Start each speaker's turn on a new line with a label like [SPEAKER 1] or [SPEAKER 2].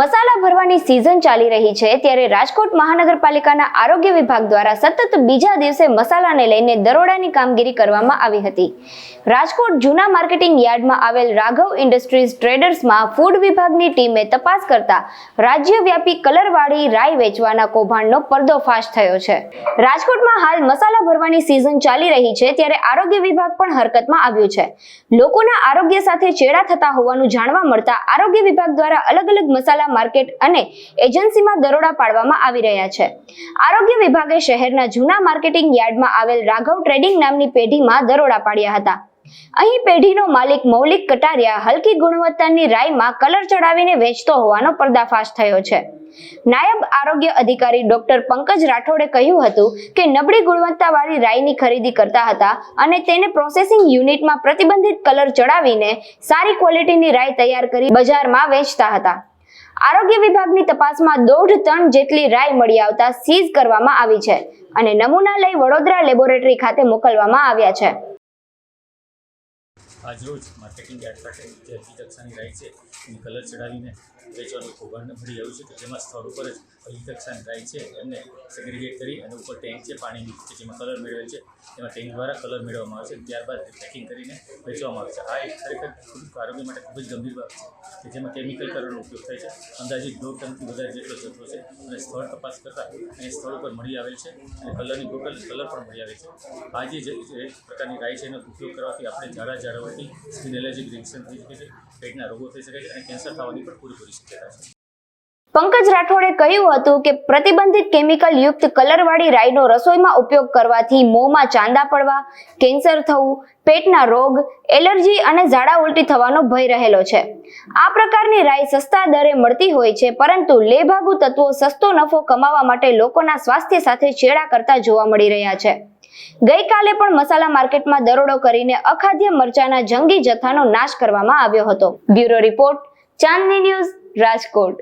[SPEAKER 1] મસાલા ભરવાની સિઝન ચાલી રહી છે, ત્યારે રાજકોટ મહાનગરપાલિકાના આરોગ્ય વિભાગ દ્વારા સતત બીજા દિવસે મસાલાને લઈને દરોડાની કામગીરી કરવામાં આવી હતી. રાજકોટ જૂના માર્કેટિંગ યાર્ડમાં આવેલ રાઘવ ઇન્ડસ્ટ્રીઝ ટ્રેડર્સમાં ફૂડ વિભાગની ટીમે તપાસ કરતા રાજ્યવ્યાપી કલરવાળી રાઈ વેચવાના કૌભાંડનો પર્દોફાશ થયો છે. રાજકોટમાં હાલ મસાલા ભરવાની સિઝન ચાલી રહી છે, ત્યારે આરોગ્ય વિભાગ પણ હરકતમાં આવ્યું છે. લોકોના આરોગ્ય સાથે ચેડા થતા હોવાનું જાણવા મળતા આરોગ્ય વિભાગ દ્વારા અલગ અલગ મસાલા માર્કેટ અને એજન્સીમાં દરોડા પાડવામાં આવી રહ્યા છે. આરોગ્ય વિભાગે શહેરના જૂના માર્કેટિંગ યાર્ડમાં આવેલ રાઘવ ટ્રેડિંગ નામની પેઢીમાં દરોડા પાડ્યા હતા. અહીં પેઢીનો માલિક મૌલિક કટારિયા હલકી ગુણવત્તાની રાઈમાં કલર ચડાવીને વેચતો હોવાનો પર્દાફાશ થયો છે. નાયબ આરોગ્ય અધિકારી ડોક્ટર પંકજ રાઠોડે કહ્યું હતું કે નબળી ગુણવત્તાવાળી રાઈની ખરીદી કરતા હતા અને તેને પ્રોસેસિંગ યુનિટમાં પ્રતિબંધિત કલર ચડાવીને સારી ક્વોલિટીની રાઈ તૈયાર કરી બજારમાં વેચતા હતા. આરોગ્ય વિભાગની તપાસમાં દોઢ ટન જેટલી રાઈ મળી આવતા સીઝ કરવામાં આવી છે અને નમૂના લઈ વડોદરા લેબોરેટરી ખાતે મોકલવામાં આવ્યા છે.
[SPEAKER 2] આજરોજ માર્કેટિંગ યાર્ડ ખાતે જે અરજી કક્ષાની રાઈ છે, એની કલર ચડાવીને વેચવાનું કૌભાંડ મળી આવ્યું છે કે જેમાં સ્થળ ઉપર જ અરજી કક્ષાની રાઈ છે, એમને સેગ્રિગેટ કરી અને ઉપર ટેન્ક છે પાણીની, કે જેમાં કલર મેળવેલ છે, એમાં ટેન્ક દ્વારા કલર મેળવવામાં આવે છે, ત્યારબાદ પેકિંગ કરીને વેચવામાં આવે છે. આ એક ખરેખર ખૂબ આરોગ્ય માટે ખૂબ જ ગંભીર બાબત છે કે જેમાં કેમિકલ કલરનો ઉપયોગ થાય છે અંદાજિત દોઢ ટનથી વધારે જેટલો જથ્થો છે અને સ્થળ તપાસ કરતાં એ સ્થળ ઉપર મળી આવેલ છે અને કલરની બોટલ કલર પણ મળી આવે છે. આ જે પ્રકારની રાઈ છે, એનો ઉપયોગ કરવાથી આપણે ઝાડા ઝાડાઓથી સ્કિન એલર્જી રિએક્શન થઈ શકે છે પેટના રોગો થઈ શકે છે અને કેન્સર થવાની પણ પૂરેપૂરી શક્યતા છે.
[SPEAKER 1] પંકજ રાઠોડે કહ્યું હતું કે પ્રતિબંધિત કેમિકલ યુક્ત કલરવાળી રાઈનો રસોઈમાં ઉપયોગ કરવાથી મોંમાં ચાંદા પડવા, કેન્સર થવું, પેટના રોગ, એલર્જી અને ઝાડા ઉલટી થવાનો ભય રહેલો છે. આ પ્રકારની રાઈ સસ્તા દરે મળતી હોય છે, પરંતુ લેભાગુ તત્વો સસ્તો નફો કમાવા માટે લોકોના સ્વાસ્થ્ય સાથે છેડા કરતા જોવા મળી રહ્યા છે. ગઈકાલે પણ મસાલા માર્કેટમાં દરોડો કરીને અખાદ્ય મરચાના જંગી જથ્થાનો નાશ કરવામાં આવ્યો હતો. Bureau report, Chandni news, Rajkot.